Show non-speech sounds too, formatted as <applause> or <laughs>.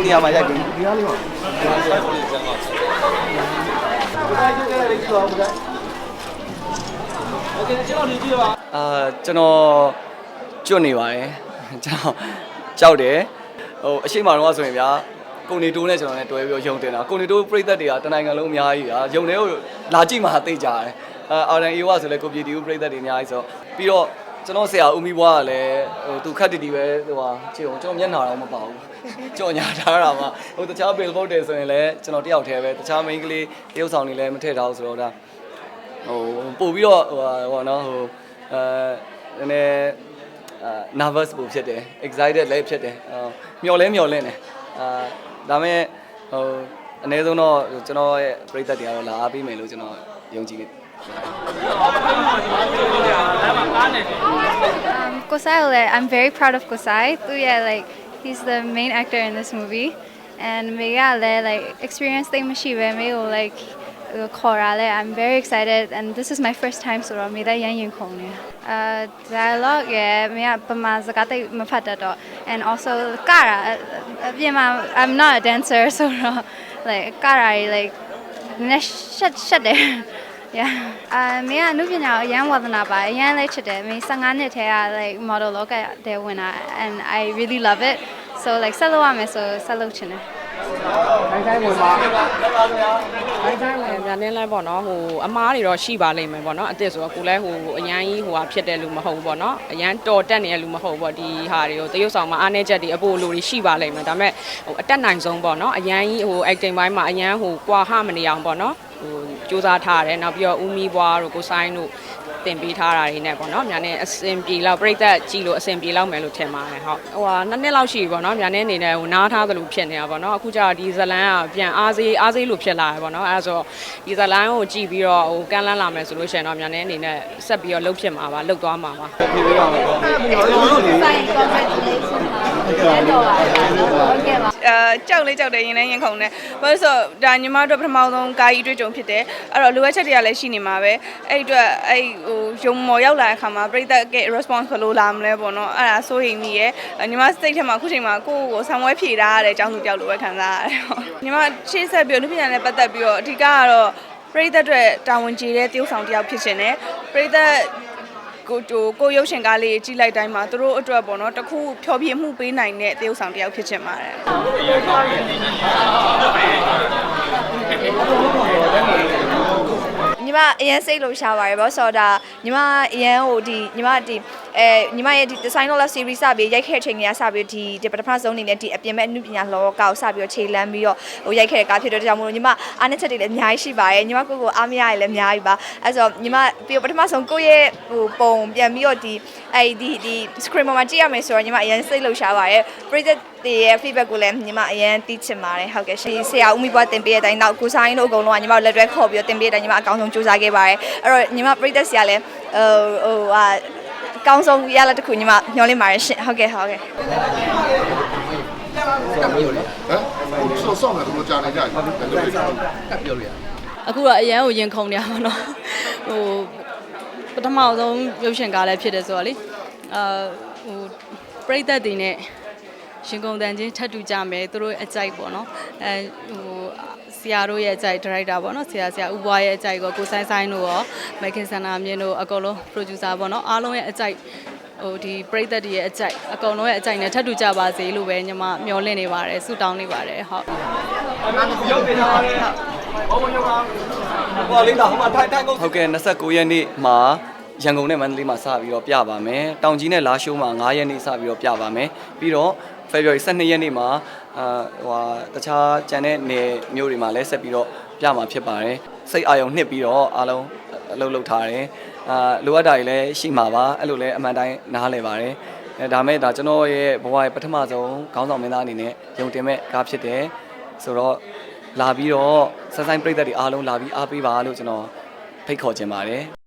ဒီနေရာမှာရိုက်ပြီဒီကားလေးပါအာကျွန်တော်ကျွတ်နေပါတယ်ကျွန်တော်ကြောက်တယ်ဟိုအရှိမတော့ဆိုရင်ဗျာကိုနေတိုးနဲ့ကျွန်တော်နဲ့တွဲပြီးတော့ယုံတင်တာကိုနေတိုးပြိသက်တွေကတနိုင်ငံလုံးအများကြီးဗျာယုံတယ်ကိုလာကြည့်မှသိကြတယ်အာအာရန်အေဝါဆိုလဲကိုပြည်တီဦးပြိသက်တွေအများကြီးဆိုပြီးတော့ ကျွန်တော်ဆရာဦးမီဘွားကလည်းဟိုသူခက်တီတီပဲဟိုဟာကြည့်အောင်ကျွန်တော်မျက်နှာတော့မပါဘူးကြော်ညာထားတာမှဟိုတခြား billboard တွေဆိုရင်လည်းကျွန်တော်တယောက်တည်းပဲတခြား main ကလေးတရုပ်ဆောင်တွေလည်းမထည့်ထားဘူးဆိုတော့ဒါဟိုပို့ပြီးတော့ဟိုဟာဟိုနော်ဟိုအဲနည်းနည်းအာ nervous ပို့ဖြစ်တယ် excited လည်းဖြစ်တယ်ဟိုမျော်လဲမျော်လင့်တယ်အာဒါမဲ့ဟိုအနည်းဆုံးတော့ကျွန်တော်ရဲ့ပရိသတ်တွေကတော့လာအားပေးမယ်လို့ကျွန်တော် ယုံကြည်နေ Um, Kosai, like, I'm very proud of Kosai. So yeah, like he's the main actor in this movie, and Mega like experience thing machive me like chorale. I'm very excited, and this is my first time so me that yang yin kong Uh, dialogue yeah, me pama zakate mafata do, and also kara. uh, I'm not a dancer, so <laughs> like kara like shut shut there. Yeah. အာမင်းကအနုပညာကိုအရန်ဝါသနာပါအရန်လေးချစ်တယ်မင်း15နှစ်ထဲက like model လောကတဲ့ဝင်တာ and I really love it so like ဆက်လုပ်ရမယ်ဆိုဆက်လုပ်ချင်တယ်တိုင်းတိုင်းဝင်ပါ တိုင်းတိုင်းဝင်မြန်နေလဲပေါ့နော်ဟိုအမားတွေတော့ရှိပါလိမ့်မယ်ပေါ့နော်အစ်စ်ဆိုတော့ကိုလည်းဟိုအရန်ကြီးဟိုဟာဖြစ်တဲ့လူမဟုတ်ဘူးပေါ့နော်အရန်တော်တက်နေတဲ့လူမဟုတ်ဘူးပေါ့ဒီဟာတွေကိုတရုပ်ဆောင်မှာအားနေချက်တွေအပိုလိုတွေရှိပါလိမ့်မယ်ဒါပေမဲ့ဟိုအတက်နိုင်ဆုံးပေါ့နော်အရန်ကြီးဟို acting ဘိုင်းမှာအရန်ဟိုကွာဟမနေအောင်ပေါ့နော်ဟို စူးစမ်းထားတယ်နောက်ပြီးတော့ဦးမီဘွားတို့ကိုဆိုင်တို့တင်ပေးထားတာတွေနဲ့ပေါ့နော်မြန်နေအစင်ပြေလောက်ပြိသက်ကြည့်လို့အစင်ပြေလောက်မယ်လို့ထင်ပါတယ်ဟုတ်ဟိုဟာနှစ်နှစ်လောက်ရှိပြီပေါ့နော်မြန်နေအနေနဲ့ဟိုနားထားသလိုဖြစ်နေတာပေါ့နော်အခုကျတော့ဒီဇလန်ကပြန်အားစေးအားစေးလို့ဖြစ်လာတယ်ပေါ့နော်အဲဒါဆိုဒီဇလန်ကိုကြည့်ပြီးတော့ဟိုကန်းလန်းလာမယ်ဆိုလို့ရှိရင်တော့မြန်နေအနေနဲ့ဆက်ပြီးတော့လှုပ်ဖြစ်မှာပါလှုပ်သွားမှာပါဖြေပေးပါမယ်ပေါ့အာကြောက်လေးကြောက်တယ်ရင်လည်းရင်ခုန်တယ်ဘာလို့လဲဆိုတော့ဒါညီမတို့ပထမဆုံးကာကြီးအတွေ့အကြုံဖြစ်တယ်အဲ့တော့လိုအပ်ချက်တွေကလည်းရှိနေမှာပဲအဲ့ဒီအတွက်အဲ့ဟိုရုံမော်ရောက်လာတဲ့အခါမှာပြိတ္တက response ဘယ်လိုလာမလဲပေါ့နော်အဲ့ဒါစိုးရိမ်မိရဲ့ညီမ state ထဲမှာအခုချိန်မှာကိုယ့်ကိုဆံဝဲဖြေထားရတဲ့အကြောင်းသူတယောက်လိုပဲခံစားရတယ်ဟုတ်ညီမရှေ့ဆက်ပြီးတော့လူပညာနဲ့ပတ်သက်ပြီးတော့အဓိကကတော့ပြိတ္တအတွက်တာဝန်ကျေတဲ့တယောက်ဆောင်တယောက်ဖြစ်ရှင်တယ်ပြိတ္တ ကိုတိုကိုရုပ်ရှင်ကားလေးကြီးလိုက်တိုင်းမှာသူတို့အတွက်ပေါ့နော်တခုဖျော်ဖြေမှုပေးနိုင်တဲ့တရုပ်ဆောင်တစ်ယောက်ဖြစ်ချင်ပါတယ် ညီမအရင်စိတ်လို့ရှားပါတယ်ဗောဆိုတော့ဒါညီမအရင်ဟိုဒီညီမဒီအဲညီမရဲ့ဒီ design dollar series စပြီးရိုက်ခဲ့တဲ့အချိန်ကစပြီးဒီဒီပထမဆုံးအနေနဲ့ဒီအပြင်မဲ့အမှုပညာလောကကိုစပြီးတော့ခြေလမ်းပြီးတော့ဟိုရိုက်ခဲ့တဲ့ကားဖြစ်တဲ့ကြောင့်မို့လို့ညီမအားနည်းချက်တွေလည်းအများကြီးရှိပါတယ်ညီမကိုယ့်ကိုအားမရရလည်းအများကြီးပါအဲဆိုတော့ညီမပြီးတော့ပထမဆုံးကိုယ့်ရဲ့ဟိုပုံပြန်ပြီးတော့ဒီအဲဒီဒီ screen ပေါ်မှာကြည့်ရမယ်ဆိုတော့ညီမအရင်စိတ်လို့ရှားပါတယ် project တွေရဲ့ feedback ကိုလည်းညီမအရင်သိချင်ပါတယ်ဟုတ်ကဲ့ရှင်ဆရာဦးမိဘွားတင်ပေးတဲ့အတိုင်းနောက်ကိုဆိုင်တို့အကုန်လုံးကညီမလက်တွဲခေါ်ပြီးတော့တင်ပေးတဲ့အတိုင်းညီမအကောင်းဆုံးစူးစမ်းခဲ့ပါတယ်အဲ့တော့ညီမ project ဆရာလည်းဟိုဟိုဟာအကောင်းဆုံးရလာတစ်ခုညီမညှော်လင့်ပါတယ်ရှင်ဟုတ်ကဲ့ဟုတ်ကဲ့ဟမ်ဆောဆောင်းတယ်ဘယ်လိုကြာနေကြလဲဘယ်လိုလဲပြောလို့ရအခုတော့အရန်ကိုရင်ခုန်နေရပါတော့ဟိုပထမဆုံးရုပ်ရှင်ကားလည်းဖြစ်တယ်ဆိုတော့လေအာဟိုပြိသက်တွေနဲ့ရှင်ကုန်တန်ချင်းထပ်တူကြမယ်သူတို့အကြိုက်ပေါ့နော်အဲဟို ဆရာတို့ရဲ့အကြိုက်ဒါရိုက်တာပေါ့နော်ဆရာဆရာဦးဘွားရဲ့အကြိုက်ကိုကိုဆိုင်ဆိုင်တို့ရောမိုက်ခင်ဆန္ဒမြင့်တို့အကုန်လုံး producer ပေါ့နော်အားလုံးရဲ့အကြိုက်ဟိုဒီပြိသက်တွေရဲ့အကြိုက်အကုန်လုံးရဲ့အကြိုက်နဲ့ထပ်တူကြပါစေလို့ပဲညီမမျှော်လင့်နေပါတယ်ဆုတောင်းနေပါတယ်ဟုတ်ရုပ်ပေးထားပါတယ်ဟောမရုပ်ပါဟောလေးလာဟိုမှာထိုင်ထိုင်ကုန်ဟုတ်ကဲ့29ရက်နေ့မှာရန်ကုန်နဲ့မန္တလေးမှာစပြီးတော့ပြပါမယ်။တောင်ကြီးနဲ့လာရှိုးမှာ9ရက်နေ့စပြီးတော့ပြပါမယ်။ပြီးတော့ February 12ရက်နေ့မှာအာဟိုဟာတခြားကျန်တဲ့နယ်မြို့တွေမှာလည်းဆက်ပြီးတော့ပြမှာဖြစ်ပါတယ်။စိတ်အာရုံနှစ်ပြီးတော့အားလုံးအလုပ်လုပ်ထားတယ်။အာလိုအပ်တာတွေလည်းရှိမှာပါ။အဲ့လိုလည်းအမှန်တိုင်းနားလည်ပါတယ်။အဲဒါမဲ့ဒါကျွန်တော်ရဲ့ဘဝရဲ့ပထမဆုံးခေါင်းဆောင်မင်းသားအနေနဲ့ယုံတင်မဲ့ကားဖြစ်တယ်။ဆိုတော့လာပြီးတော့ဆက်ဆိုင်ပြည်သက်တွေအားလုံးလာပြီးအားပေးပါလို့ကျွန်တော်ဖိတ်ခေါ်ချင်ပါတယ်